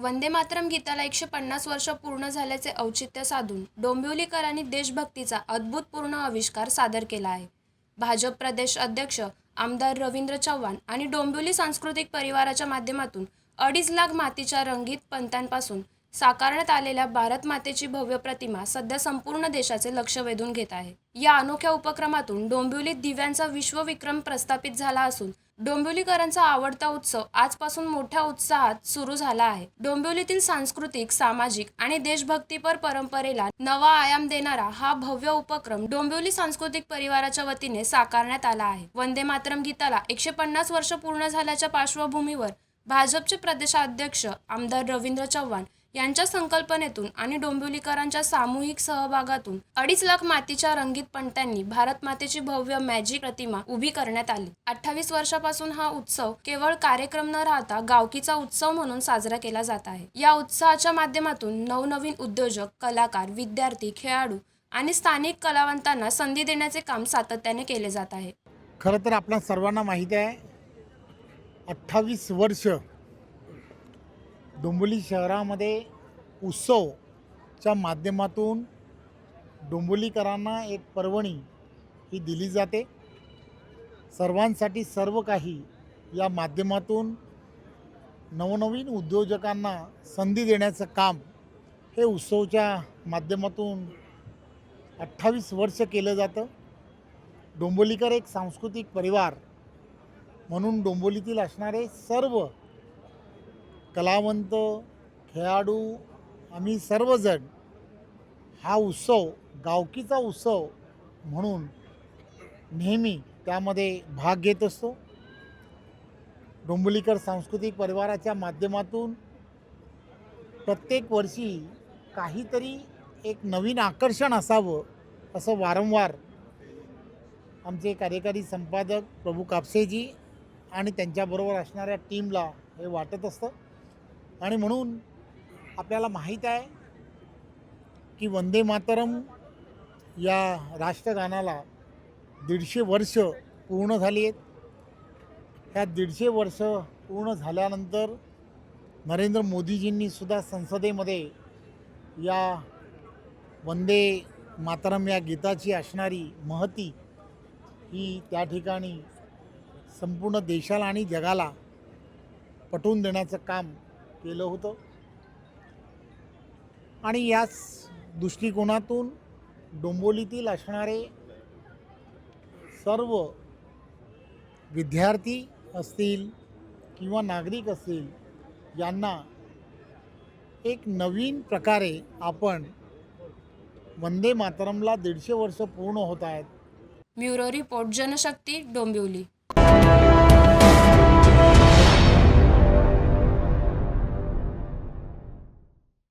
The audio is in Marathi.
वंदे मातरम गीताला एकशे पन्नास वर्ष पूर्ण झाल्याचे औचित्य साधून डोंबिवलीकरांनी देशभक्तीचा अद्भुतपूर्ण आविष्कार सादर केला आहे. भाजप प्रदेश अध्यक्ष आमदार रवींद्र चव्हाण आणि डोंबिवली सांस्कृतिक परिवाराच्या माध्यमातून अडीच लाख मातीच्या रंगीत पंतांपासून साकारण्यात आलेल्या भारत मातेची भव्य प्रतिमा सध्या संपूर्ण देशाचे लक्ष वेधून घेत आहे. या अनोख्या उपक्रमातून डोंबिवलीत दिव्यांचा विश्वविक्रम प्रस्थापित झाला असून डोंबिवलीकरांचा आवडता उत्सव आजपासून मोठ्या उत्साहात सुरू झाला आहे. डोंबिवलीतील सांस्कृतिक सामाजिक आणि देशभक्तीपर परंपरेला नवा आयाम देणारा हा भव्य उपक्रम डोंबिवली सांस्कृतिक परिवाराच्या वतीने साकारण्यात आला आहे. वंदे मातरम गीताला एकशे पन्नास वर्ष पूर्ण झाल्याच्या पार्श्वभूमीवर भाजपचे प्रदेशाध्यक्ष आमदार रवींद्र चव्हाण यांच्या संकल्पनेतून आणि डोंबिवलीकरांच्या सामूहिक सहभागातून अडीच लाख मातीच्या रंगीत पणत्यांनी भारत मातेची भव्य मॅजिक प्रतिमा उभी करण्यात आली. अठ्ठावीस वर्षापासून हा उत्सव केवळ कार्यक्रम न राहता गावकीचा उत्सव म्हणून साजरा केला जात आहे. या उत्सवाच्या माध्यमातून नवनवीन उद्योजक कलाकार विद्यार्थी खेळाडू आणि स्थानिक कलावंतांना संधी देण्याचे काम सातत्याने केले जात आहे. खरं तर आपल्या सर्वांना माहीत आहे अठ्ठावीस वर्ष डोंबिवली शहरामध्ये उत्सवच्या माध्यमातून डोंबिवलीकरांना एक पर्वणी ही दिली जाते. सर्वांसाठी सर्व काही या माध्यमातून नवनवीन उद्योजकांना संधी देण्याचं काम हे उत्सवच्या माध्यमातून अठ्ठावीस वर्ष केलं जातं. डोंबोलीकर एक सांस्कृतिक परिवार म्हणून डोंबोलीतील असणारे सर्व कलावंत खेळाडू आम्ही सर्वजण हा उत्सव गावकीचा उत्सव म्हणून नेहमी त्यामध्ये भाग घेत असतो. डोंबलीकर सांस्कृतिक परिवाराच्या माध्यमातून प्रत्येक वर्षी काहीतरी एक नवीन आकर्षण असावं असं वारंवार आमचे कार्यकारी संपादक प्रभू कापसेजी आणि त्यांच्याबरोबर असणाऱ्या टीमला हे वाटत असतं. आणि म्हणून आपल्याला माहीत आहे की वंदे मातरम या राष्ट्रगानाला दीडशे वर्ष पूर्ण झाली आहेत. ह्या दीडशे वर्ष पूर्ण झाल्यानंतर नरेंद्र मोदीजींनीसुद्धा संसदेमध्ये या वंदे मातरम या गीताची असणारी महती ही त्या ठिकाणी संपूर्ण देशाला आणि जगाला पटवून देण्याचं काम केलं होतं. आणि याच दृष्टिकोनातून डोंबोलीतील असणारे सर्व विद्यार्थी असतील किंवा नागरिक असतील यांना एक नवीन प्रकारे आपण वंदे मातरमला दीडशे वर्ष पूर्ण होत आहेत. Bureau report Janashakti Dombivli.